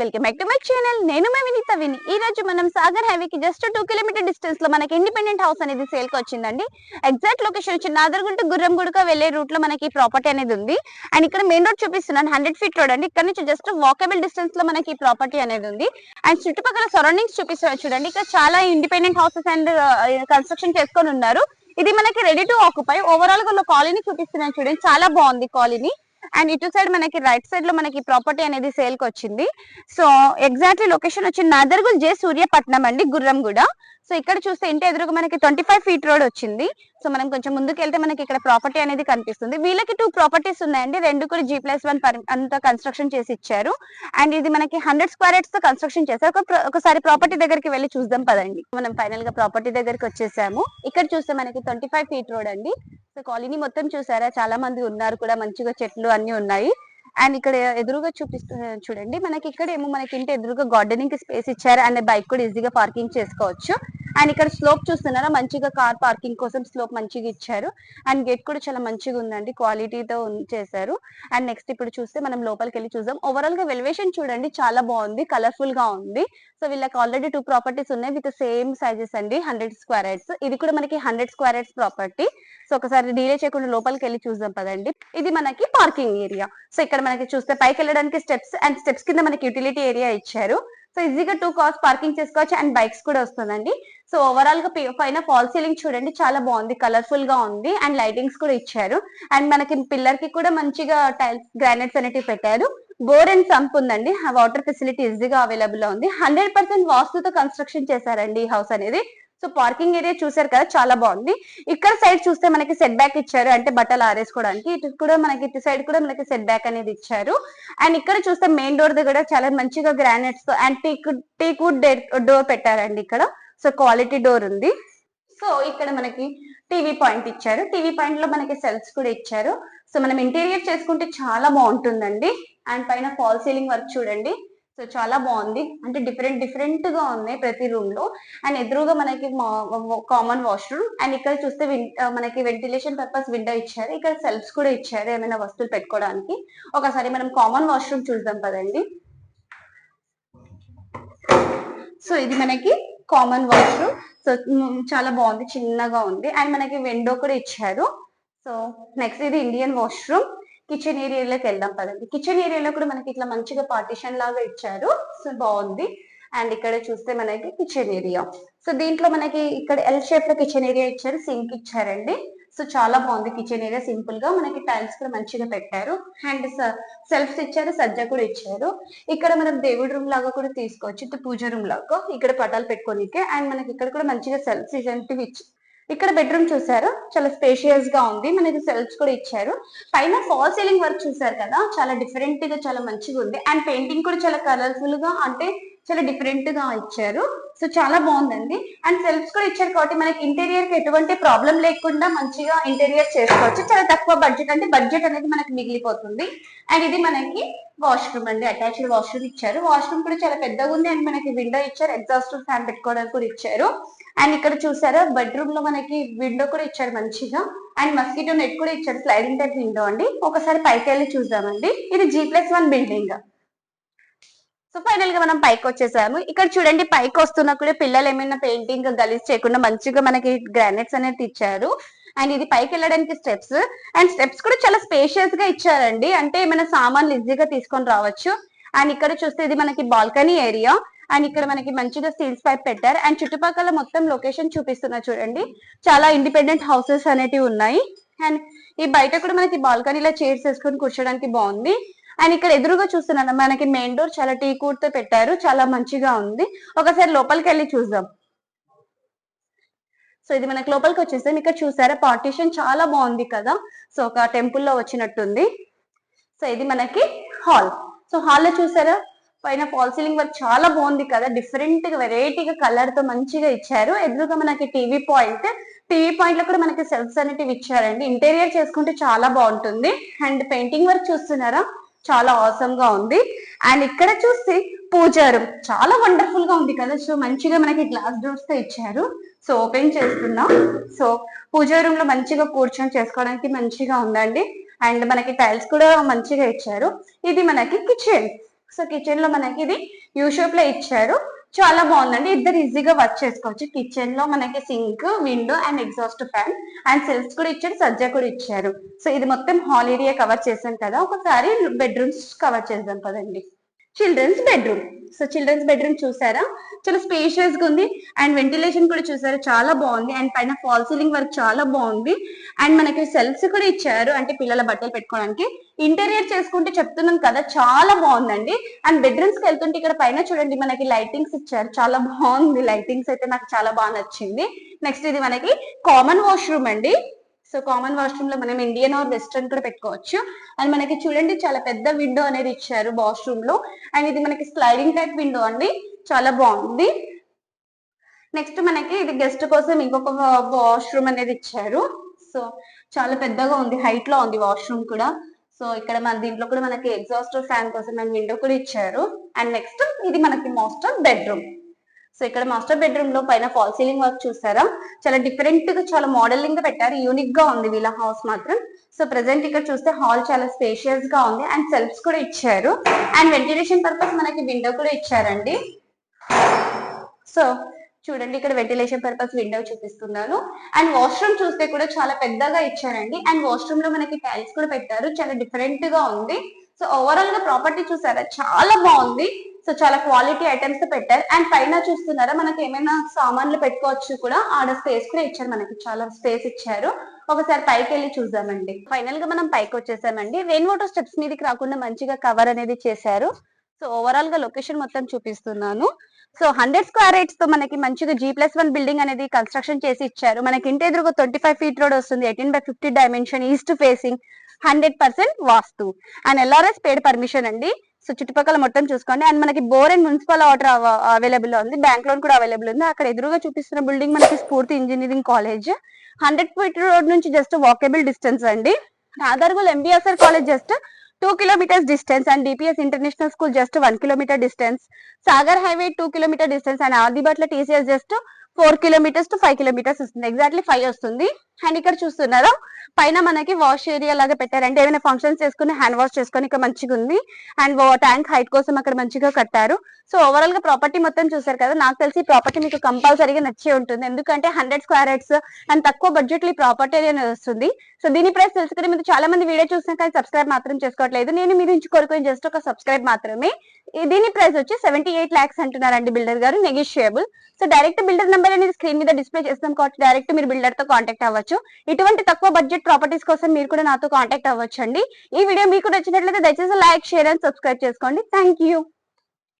Welcome back to my channel. నేను మే వినీత విని. ఈ రోజు మనం సాగర్ హైవేకి జస్ట్ టూ కిలోమీటర్ డిస్టెన్స్లో మనకి ఇండిపెండెంట్ హౌస్ అనేది సేల్కి వచ్చిందండి. ఎగ్జాక్ట్ లొకేషన్ వచ్చి నాదర్గుంట గుర్రంగుడుక వెళ్ళే రూట్లో మనకి ప్రాపర్టీ అనేది ఉంది. అండ్ ఇక్కడ మెయిన్ రోడ్ చూపిస్తున్నాను. హండ్రెడ్ ఫీట్ రోడ్ అండి. ఇక్కడ నుంచి జస్ట్ వాకబుల్ డిస్టెన్స్లో మనకి ప్రాపర్టీ అనేది ఉంది. అండ్ చుట్టుపక్కల సరౌండింగ్స్ చూపిస్తున్నారు చూడండి. ఇక్కడ చాలా ఇండిపెండెంట్ హౌసెస్ అండ్ కన్స్ట్రక్షన్ చేసుకొని ఉన్నారు. ఇది మనకి రెడీ టు ఆక్యుపై ఓవరాల్గా కాలనీ చూపిస్తున్నాను చూడండి. చాలా బాగుంది కాలనీ. అండ్ ఇటు సైడ్ మనకి రైట్ సైడ్లో మనకి ప్రాపర్టీ అనేది సేల్కి వచ్చింది. సో ఎగ్జాక్ట్లీ లొకేషన్ వచ్చి నాదర్గుల్ జే సూర్యపట్నం అండి గుర్రంగూడ. సో ఇక్కడ చూస్తే ఇంటి ఎదురుగా మనకి ట్వంటీ ఫైవ్ ఫీట్ రోడ్ వచ్చింది. సో మనం కొంచెం ముందుకు వెళ్తే మనకి ఇక్కడ ప్రాపర్టీ అనేది కనిపిస్తుంది. వీళ్ళకి టూ ప్రాపర్టీస్ ఉన్నాయండి. రెండు కూడా జీ ప్లస్ వన్ అంతా కన్స్ట్రక్షన్ చేసి ఇచ్చారు. అండ్ ఇది మనకి హండ్రెడ్ స్క్వేర్తో కన్స్ట్రక్షన్ చేశారు. ఒకసారి ప్రాపర్టీ దగ్గరికి వెళ్ళి చూద్దాం పదండి. మనం ఫైనల్గా ప్రాపర్టీ దగ్గరికి వచ్చేసాము. ఇక్కడ చూస్తే మనకి ట్వంటీ ఫైవ్ ఫీట్ రోడ్ అండి. సో కాలనీ మొత్తం చూసారా? చాలా మంది ఉన్నారు కూడా. మంచిగా చెట్లు అన్ని ఉన్నాయి. అండ్ ఇక్కడ ఎదురుగా చూపిస్తూ చూడండి. మనకి ఇక్కడ ఏమో మనకి ఇంటి ఎదురుగా గార్డెనింగ్కి స్పేస్ ఇచ్చారు. అండ్ బైక్ కూడా ఈజీగా పార్కింగ్ చేసుకోవచ్చు. అండ్ ఇక్కడ స్లోప్ చూస్తున్నారా? మంచిగా కార్ పార్కింగ్ కోసం స్లోప్ మంచిగా ఇచ్చారు. అండ్ గేట్ కూడా చాలా మంచిగా ఉందండి. క్వాలిటీతో చేశారు. అండ్ నెక్స్ట్ ఇప్పుడు చూస్తే మనం లోపలికి వెళ్ళి చూద్దాం. ఓవరాల్గా వెలివేషన్ చూడండి. చాలా బాగుంది. కలర్ఫుల్గా ఉంది. సో వీళ్ళకి ఆల్రెడీ టూ ప్రాపర్టీస్ ఉన్నాయి విత్ సేమ్ సైజెస్ అండి. హండ్రెడ్ స్క్వేర్ హెడ్స్ ఇది కూడా మనకి hundred square yards property so ఒకసారి డీలే చేయకుండా లోపలికి వెళ్ళి చూద్దాం పదండి. ఇది మనకి పార్కింగ్ ఏరియా సో ఇక్కడ మనకి చూస్తే పైకి వెళ్ళడానికి స్టెప్స్ అండ్ స్టెప్స్ కింద మనకి యూటిలిటీ ఏరియా ఇచ్చారు. సో ఈజీగా టూ కార్స్ పార్కింగ్ చేసుకోవచ్చు అండ్ బైక్స్ కూడా వస్తుందండి. సో ఓవరాల్గా పైన ఫాల్ సీలింగ్ చూడండి చాలా బాగుంది. కలర్ఫుల్గా ఉంది అండ్ లైటింగ్స్ కూడా ఇచ్చారు. అండ్ మనకి పిల్లర్కి కూడా మంచిగా టైల్స్ గ్రానైట్స్ అనేటివి పెట్టారు. బోర్ అండ్ సంప్ ఉందండి. వాటర్ ఫెసిలిటీ ఈజీగా అవైలబుల్లో ఉంది. హండ్రెడ్ పర్సెంట్ వాస్తుతో కన్స్ట్రక్షన్ చేశారండి ఈ హౌస్ అనేది. సో పార్కింగ్ ఏరియా చూసారు కదా చాలా బాగుంది. ఇక్కడ సైడ్ చూస్తే మనకి సెట్ బ్యాక్ ఇచ్చారు. అంటే బట్టలు ఆరేసుకోవడానికి. ఇటు కూడా మనకి ఇటు సైడ్ కూడా మనకి సెట్ బ్యాక్ అనేది ఇచ్చారు. అండ్ ఇక్కడ చూస్తే మెయిన్ డోర్ దగ్గర చాలా మంచిగా గ్రానైట్స్తో అండ్ టీక్ టీక్ డోర్ పెట్టారండి ఇక్కడ. సో క్వాలిటీ డోర్ ఉంది. సో ఇక్కడ మనకి టీవీ పాయింట్ ఇచ్చారు. టీవీ పాయింట్లో మనకి సెల్స్ కూడా ఇచ్చారు. సో మనం ఇంటీరియర్ చేసుకుంటే చాలా బాగుంటుందండి. అండ్ పైన ఫాల్ సీలింగ్ వర్క్ చూడండి. సో చాలా బాగుంది. అంటే డిఫరెంట్ డిఫరెంట్గా ఉన్నాయి ప్రతి రూమ్లో. అండ్ ఎదురుగా మనకి కామన్ వాష్రూమ్ అండ్ ఇక్కడ చూస్తే మనకి వెంటిలేషన్ పర్పస్ విండో ఇచ్చారు. ఇక్కడ సెల్ఫ్స్ కూడా ఇచ్చారు ఏమైనా వస్తువులు పెట్టుకోవడానికి. ఒకసారి మనం కామన్ వాష్రూమ్ చూద్దాం పదండి. సో ఇది మనకి కామన్ వాష్రూమ్ సో చాలా బాగుంది చిన్నగా ఉంది. అండ్ మనకి విండో కూడా ఇచ్చారు. సో నెక్స్ట్ ఇది ఇండియన్ వాష్రూమ్ కిచెన్ ఏరియాలోకి వెళ్దాం పదండి. కిచెన్ ఏరియాలో కూడా మనకి ఇట్లా మంచిగా పార్టిషన్ లాగా ఇచ్చారు. సో బాగుంది. అండ్ ఇక్కడ చూస్తే మనకి కిచెన్ ఏరియా సో దీంట్లో మనకి ఇక్కడ ఎల్ షేప్లో కిచెన్ ఏరియా ఇచ్చారు సింక్ ఇచ్చారండి. సో చాలా బాగుంది కిచెన్ ఏరియా సింపుల్గా మనకి టైల్స్ కూడా మంచిగా పెట్టారు. అండ్ సెల్ఫ్స్ ఇచ్చారు సజ్జ కూడా ఇచ్చారు. ఇక్కడ మనం దేవుడి రూమ్ లాగా కూడా తీసుకోవచ్చు. పూజ రూమ్ లాగా. ఇక్కడ పటాలు పెట్టుకోనికే. అండ్ మనకి ఇక్కడ కూడా మంచిగా సెల్ఫ్స్ ఇలాంటివి ఇచ్చి ఇక్కడ బెడ్రూమ్ చూసారు చాలా స్పేషియస్గా ఉంది. మనకి సెల్స్ కూడా ఇచ్చారు. పైన ఫాల్ సీలింగ్ వర్క్ చూసారు కదా. చాలా డిఫరెంట్గా చాలా మంచిగా ఉంది. అండ్ పెయింటింగ్ కూడా చాలా కలర్ఫుల్గా అంటే చాలా డిఫరెంట్గా ఇచ్చారు. సో చాలా బాగుందండి. అండ్ సెల్ఫ్స్ కూడా ఇచ్చారు కాబట్టి మనకి ఇంటీరియర్కి ఎటువంటి ప్రాబ్లం లేకుండా మంచిగా ఇంటీరియర్ చేసుకోవచ్చు. చాలా తక్కువ బడ్జెట్ అంటే బడ్జెట్ అనేది మనకి మిగిలిపోతుంది. అండ్ ఇది మనకి వాష్రూమ్ అండి. అటాచ్డ్ వాష్రూమ్ ఇచ్చారు. వాష్రూమ్ కూడా చాలా పెద్దగా ఉంది. అండ్ మనకి విండో ఇచ్చారు. ఎగ్జాస్ట్ ఫ్యాన్ పెట్టుకోవడానికి కూడా ఇచ్చారు. అండ్ ఇక్కడ చూసారా బెడ్రూమ్లో మనకి విండో కూడా ఇచ్చారు మంచిగా. అండ్ మస్కిటో నెట్ కూడా ఇచ్చారు. స్లైడింగ్ టైప్ విండో అండి. ఒకసారి పైకి వెళ్ళి చూద్దామండి. ఇది G plus one building so ఫైనల్గా మనం పైకి వచ్చేసాము. ఇక్కడ చూడండి పైకి వస్తున్నా కూడా పిల్లలు ఏమైనా పెయింటింగ్ గలీజ్ చేయకుండా మంచిగా మనకి గ్రానైట్స్ అనేది ఇచ్చారు అండ్ ఇది పైకి వెళ్ళడానికి స్టెప్స్ అండ్ స్టెప్స్ కూడా చాలా స్పేషియస్గా ఇచ్చారండి. అంటే ఏమైనా సామాన్లు ఈజీగా తీసుకొని రావచ్చు. అండ్ ఇక్కడ చూస్తే ఇది మనకి బాల్కనీ ఏరియా అండ్ ఇక్కడ మనకి మంచిగా స్టీల్స్ పైప్ పెట్టారు. అండ్ చుట్టుపక్కల మొత్తం లొకేషన్ చూపిస్తున్నా చూడండి. చాలా ఇండిపెండెంట్ హౌసెస్ అనేటివి ఉన్నాయి. అండ్ ఈ బయట కూడా మనకి బాల్కనీలో చైర్స్ వేసుకొని కూర్చోడానికి బాగుంది. అండ్ ఇక్కడ ఎదురుగా చూస్తున్నాను మనకి మెయిన్ డోర్ చాలా టీ తో పెట్టారు చాలా మంచిగా ఉంది. ఒకసారి లోపలికి వెళ్ళి చూద్దాం. సో ఇది మనకి లోపలికి వచ్చేసాం. ఇక్కడ చూసారా పార్టీషన్ చాలా బాగుంది కదా? సో ఒక టెంపుల్లో వచ్చినట్టుంది. సో ఇది మనకి హాల్ సో హాల్లో చూసారా పైన ఫాల్ సీలింగ్ వర్క్ చాలా బాగుంది కదా? డిఫరెంట్ వెరైటీగా కలర్తో మంచిగా ఇచ్చారు. ఎదురుగా మనకి టీవీ పాయింట్ టీవీ పాయింట్లో కూడా మనకి సెల్ఫ్స్ అనేటివి ఇచ్చారండి. ఇంటీరియర్ చేసుకుంటే చాలా బాగుంటుంది. అండ్ పెయింటింగ్ వర్క్ చూస్తున్నారా? చాలా ఆసమ్గా ఉంది. అండ్ ఇక్కడ చూస్తే పూజా చాలా వండర్ఫుల్గా ఉంది కదా. సో మంచిగా మనకి గ్లాస్ డోర్స్తో ఇచ్చారు. సో ఓపెన్ చేస్తున్నాం. సో పూజా రూమ్లో మంచిగా కూర్చొని చేసుకోవడానికి మంచిగా ఉందండి. అండ్ మనకి టైల్స్ కూడా మంచిగా ఇచ్చారు. ఇది మనకి కిచెన్ సో కిచెన్లో మనకి ఇది యూ షేప్లో ఇచ్చారు. చాలా బాగుందండి. ఇద్దరు ఈజీగా వర్క్ చేసుకోవచ్చు. కిచెన్లో మనకి sink window and exhaust fan and shelves కూడా ఇచ్చారు సజ్జా కూడా ఇచ్చారు. సో ఇది మొత్తం హాల్ ఏరియా కవర్ చేసాం కదా. ఒకసారి బెడ్రూమ్స్ కవర్ చేద్దాం కదండి. Children's bedroom so children's bedroom చూసారా? చాలా స్పేషియస్గా ఉంది. అండ్ వెంటిలేషన్ కూడా చూసారా? చాలా బాగుంది. అండ్ పైన ఫాల్ సీలింగ్ వర్క్ చాలా బాగుంది. అండ్ మనకి సెల్ఫ్స్ కూడా ఇచ్చారు. అంటే పిల్లల బట్టలు పెట్టుకోవడానికి. ఇంటీరియర్ చేసుకుంటే చెప్తున్నాను కదా చాలా బాగుందండి. అండ్ బెడ్రూమ్స్కి వెళ్తుంటే ఇక్కడ పైన చూడండి మనకి లైటింగ్స్ ఇచ్చారు. చాలా బాగుంది లైటింగ్స్ అయితే నాకు చాలా బాగా నచ్చింది. నెక్స్ట్ ఇది మనకి కామన్ వాష్రూమ్ అండి. సో కామన్ వాష్రూమ్లో మనం ఇండియన్ ఆర్ వెస్ట్రన్ కూడా పెట్టుకోవచ్చు. అండ్ మనకి చూడండి చాలా పెద్ద విండో అనేది ఇచ్చారు వాష్రూమ్లో. అండ్ ఇది మనకి స్లైడింగ్ టైప్ విండో అండి. చాలా బాగుంది. నెక్స్ట్ మనకి ఇది గెస్ట్ కోసం ఇంకొక వాష్రూమ్ అనేది ఇచ్చారు. సో చాలా పెద్దగా ఉంది హైట్లో ఉంది వాష్రూమ్ కూడా. సో ఇక్కడ మన దీంట్లో కూడా మనకి ఎగ్జాస్ట్ ఫ్యాన్ కోసం అండ్ విండో కూడా ఇచ్చారు. అండ్ నెక్స్ట్ ఇది మనకి మాస్టర్ బెడ్రూమ్ సో ఇక్కడ మాస్టర్ బెడ్రూమ్లో పైన ఫాల్ సీలింగ్ వర్క్ చూసారా? చాలా డిఫరెంట్గా చాలా మోడలింగ్గా పెట్టారు. యూనిక్గా ఉంది వీళ్ళ హౌస్ మాత్రం. సో ప్రెసెంట్ ఇక్కడ చూస్తే హాల్ చాలా స్పేషియస్గా ఉంది. అండ్ సెల్ఫ్స్ కూడా ఇచ్చారు. అండ్ వెంటిలేషన్ పర్పస్ మనకి విండో కూడా ఇచ్చారండి. సో చూడండి ఇక్కడ వెంటిలేషన్ పర్పస్ విండో చూపిస్తున్నాను. అండ్ వాష్రూమ్ చూస్తే కూడా చాలా పెద్దగా ఇచ్చారండి. అండ్ వాష్రూమ్లో మనకి టైల్స్ కూడా పెట్టారు. చాలా డిఫరెంట్గా ఉంది. సో ఓవరాల్గా ప్రాపర్టీ చూసారా? చాలా బాగుంది. సో చాలా క్వాలిటీ ఐటమ్స్ పెట్టారు. అండ్ పైన చూస్తున్నారా మనకి ఏమైనా సామాన్లు పెట్టుకోవచ్చు కూడా. ఆడ స్పేస్ కూడా ఇచ్చారు మనకి. చాలా స్పేస్ ఇచ్చారు. ఒకసారి పైకి వెళ్ళి చూద్దామండి. ఫైనల్గా మనం పైకి వచ్చేసామండి. రెయిన్ వాటర్ స్టెప్స్ మీదకి రాకుండా మంచిగా కవర్ అనేది చేశారు. సో ఓవరాల్గా లొకేషన్ మొత్తం చూపిస్తున్నాను. సో హండ్రెడ్ స్క్వేర్ రేట్స్తో మనకి మంచిగా జీ ప్లస్ వన్ బిల్డింగ్ అనేది కన్స్ట్రక్షన్ చేసి ఇచ్చారు. మనకి ఇంటి ఎదురుగా ట్వంటీ ఫైవ్ ఫీట్ రోడ్ వస్తుంది. Eighteen by fifty dimension east facing hundred percent vastu. And LRS paid permission అండి. సో చుట్టుపక్కల మొత్తం చూసుకోండి. అండ్ మనకి bore and municipal water available ఉంది. బ్యాంక్ లోన్ కూడా అవైలబుల్ ఉంది. అక్కడ ఎదురుగా చూపిస్తున్న బిల్డింగ్ మనకి Spoorthi engineering college hundred feet road నుంచి జస్ట్ వాకబుల్ డిస్టెన్స్ అండి. Nadergul MBSR college just two kilometres distance and DPS international school just one kilometre distance Sagar highway two kilometre distance and Adibatla TCS just four kilometres to five kilometres వస్తుంది. Exactly five వస్తుంది. And ఇక్కడ చూస్తున్నారు. పైన మనకి wash area లాగా పెట్టారంటే ఏమైనా functions చేసుకుని హ్యాండ్ వాష్ చేసుకొని ఇక్కడ మంచిగా ఉంది. అండ్ ట్యాంక్ హైట్ కోసం అక్కడ మంచిగా కట్టారు. సో ఓవరాల్గా ప్రాపర్టీ మొత్తం చూసారు కదా. నాకు తెలిసి ప్రాపర్టీ మీకు కంపల్సరీగా నచ్చే ఉంటుంది. ఎందుకంటే హండ్రెడ్ స్క్వేర్ హెడ్స్ అండ్ తక్కువ బడ్జెట్లో ఈ ప్రాపర్టీ అనేది వస్తుంది. సో దీని ప్రైస్ తెలుసుకునే మీరు చాలా మంది వీడియో చూసినా కానీ సబ్స్క్రైబ్ మాత్రం చేసుకోవట్లేదు. నేను మీరు నుంచి జస్ట్ ఒక సబ్స్క్రైబ్ మాత్రమే. దీని ప్రైస్ వచ్చి సెవెంటీ ఎయిట్ లాక్స్ అంటున్నారండి బిల్డర్ గారు negotiable so direct builder number అనేది స్క్రీన్ మీద డిస్ప్లే చేస్తాం కాబట్టి డైరెక్ట్ మీరు బిల్డర్తో కాంటాక్ట్ అవ్వచ్చు. ఇటువంటి తక్కువ బడ్జెట్ ప్రాపర్టీస్ కోసం మీరు కూడా నాతో కాంటాక్ట్ అవ్వచ్చు అండి ఈ వీడియో మీకు నచ్చినట్లయితే దయచేసి లైక్ షేర్ అండ్ సబ్స్క్రైబ్ చేసుకోండి. Thank you